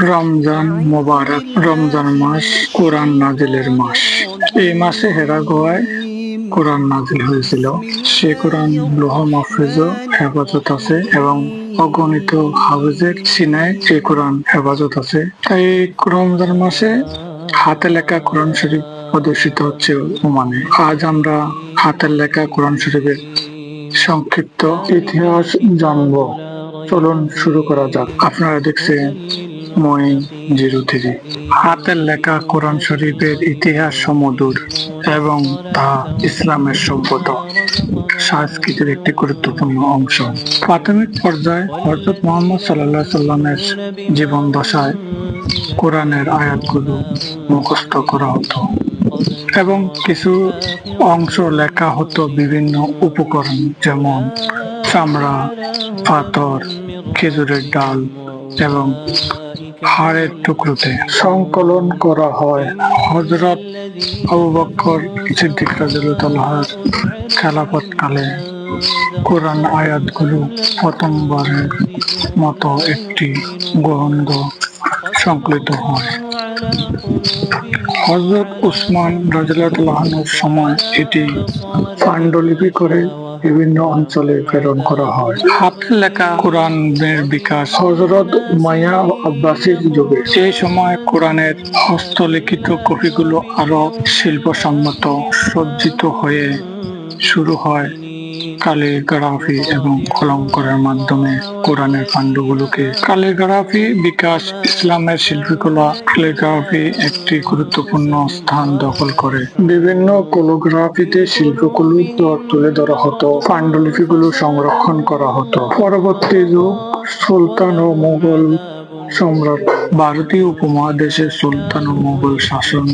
রমজান মোবারক, রমজান মাস, কোরআন নাজিলের মাস। এই মাসে হেরা গোয়ায় কোরআন নাজিল হয়েছিল। সে কোরআন লোহ মাহফুজ হেফাজত আছে এবং অগণিত হাফেজের সিনায় এই কোরআন হেফাজত আছে। তাই রমজান মাসে হাতে লেখা কোরআন শরীফ প্রদর্শিত হচ্ছে ওমানে। আজ আমরা হাতের লেখা কোরআন শরীফের সংক্ষিপ্ত ইতিহাস জানব। চলুন শুরু করা যাক। আপনারা দেখছেন মই জিরো থ্রি। হাতের লেখা কোরআন শরীফের ইতিহাস সমুদূর এবং তা ইসলামের সভ্যতা। সংস্কৃতির একটি গুরুত্বপূর্ণ অংশ। প্রাথমিক পর্যায়ে হজরত মোহাম্মদ সাল্লাহ সাল্লামের জীবন দশায় কোরআনের আয়াতগুলো মুখস্থ করা হতো এবং কিছু অংশ লেখা হতো বিভিন্ন উপকরণ যেমন চামড়া, পাথর, খেজুরের ডাল এবং হাড়ের টুকরোতে সংকলন করা হয়। হজরত আবু বক্কর সিদ্দিক রাজিউল্লাহর খেলাফত কালে কোরআন আয়াতগুলো প্রথমবারের মতো একটি গ্রন্থ সংকলিত হয়। হজরত উসমান রাজিউল্লাহর সময় এটি পাণ্ডুলিপি করে বিভিন্ন অঞ্চলে প্রেরণ করা হয়। হাতে লেখা কোরআনের বিকাশ। হজরত মায়া আব্বাসির যুগে। সেই সময় কোরআনের হস্তলিখিত কপিগুলো আরও শিল্পসম্মত সজ্জিত হয়ে শুরু হয়। কালিগ্রাফি এবং অলঙ্কারের মাধ্যমে কোরআনের কাণ্ডগুলোকে কালিগ্রাফি বিকাশ ইসলামের শিল্পীকলা কালিগ্রাফি একটি গুরুত্বপূর্ণ স্থান দখল করে। বিভিন্ন কোলোগ্রাফিতে শিল্পগুলো তুলে ধরা হতো, পাণ্ডুলিপিগুলো সংরক্ষণ করা হতো। পরবর্তী যুগ, সুলতান ও মোগল সম্রাট। ভারতীয় উপমহাদেশের সুলতান ও মোগল শাসন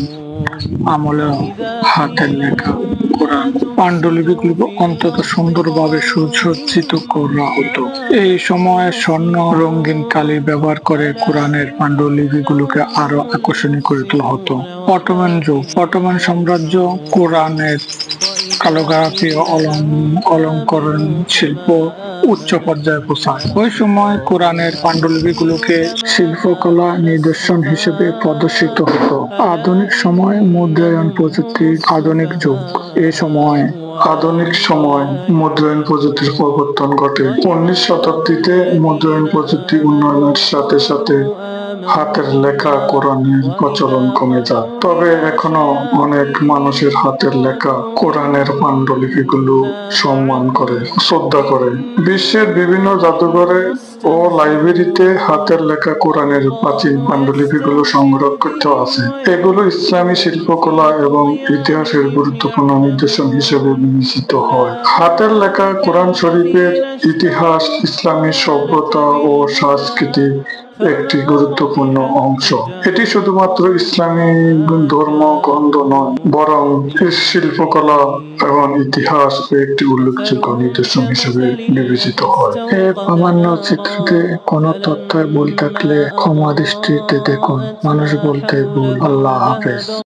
আমলে হাতের লেখা। পাণ্ডুলিপিগুলো অন্তত সুন্দরভাবে সুসজ্জিত করা হতো। এই সময়ে স্বর্ণ রঙিন কালি ব্যবহার করে কোরআনের পাণ্ডুলিপি গুলোকে আরও আকর্ষণীয় করে তোলা হতো। অটোমান যুগ। অটোমান সাম্রাজ্য কোরআনের অলং- অলঙ্করণ শিল্প উচ্চ পর্যায়ে পৌঁছায় ওই সময় কোরআনের পাণ্ডুলিপিগুলোকে শিল্পকলা নিদর্শন হিসেবে প্রদর্শিত হতো। আধুনিক সময় মুদ্রায়ন প্রযুক্তির আধুনিক যুগ। এ সময় আধুনিক সময় মুদ্রায়ন প্রযুক্তির প্রবর্তন ঘটে। উনিশ শতাব্দীতে মুদ্রায়ন প্রযুক্তি উন্নয়নের সাথে সাথে হাতের লেখা কোরআনের প্রচলন কমে যায়। তবে এখনও অনেক মানুষের হাতের লেখা কোরআনের পাণ্ডুলিপিগুলো সম্মান করে, শ্রদ্ধা করে। বিশ্বের বিভিন্ন জাদুঘরে ও লাইব্রেরিতে হাতের লেখা কোরআনের প্রাচীন পাণ্ডুলিপিগুলো সংরক্ষিত আছে। এগুলো ইসলামী শিল্পকলা এবং ইতিহাসের গুরুত্বপূর্ণ নিদর্শন হিসেবে বিবেচিত হয়। হাতের লেখা কোরআন শরীফের ইতিহাস, ইসলামী সভ্যতা ও সংস্কৃতি একটি গুরুত্বপূর্ণ অংশ। এটি শুধুমাত্র ইসলামী ধর্ম, গ্রন্থ নয়, বরং শিল্পকলা এবং ইতিহাস একটি উল্লেখযোগ্য নিদর্শন হিসেবে বিবেচিত হয়। এ প্রামাণ্য চিত্রতে কোন তথ্য ভুল থাকলে ক্ষমা দৃষ্টিতে দেখুন। মানুষ বলতে ভুল। আল্লাহ হাফেজ।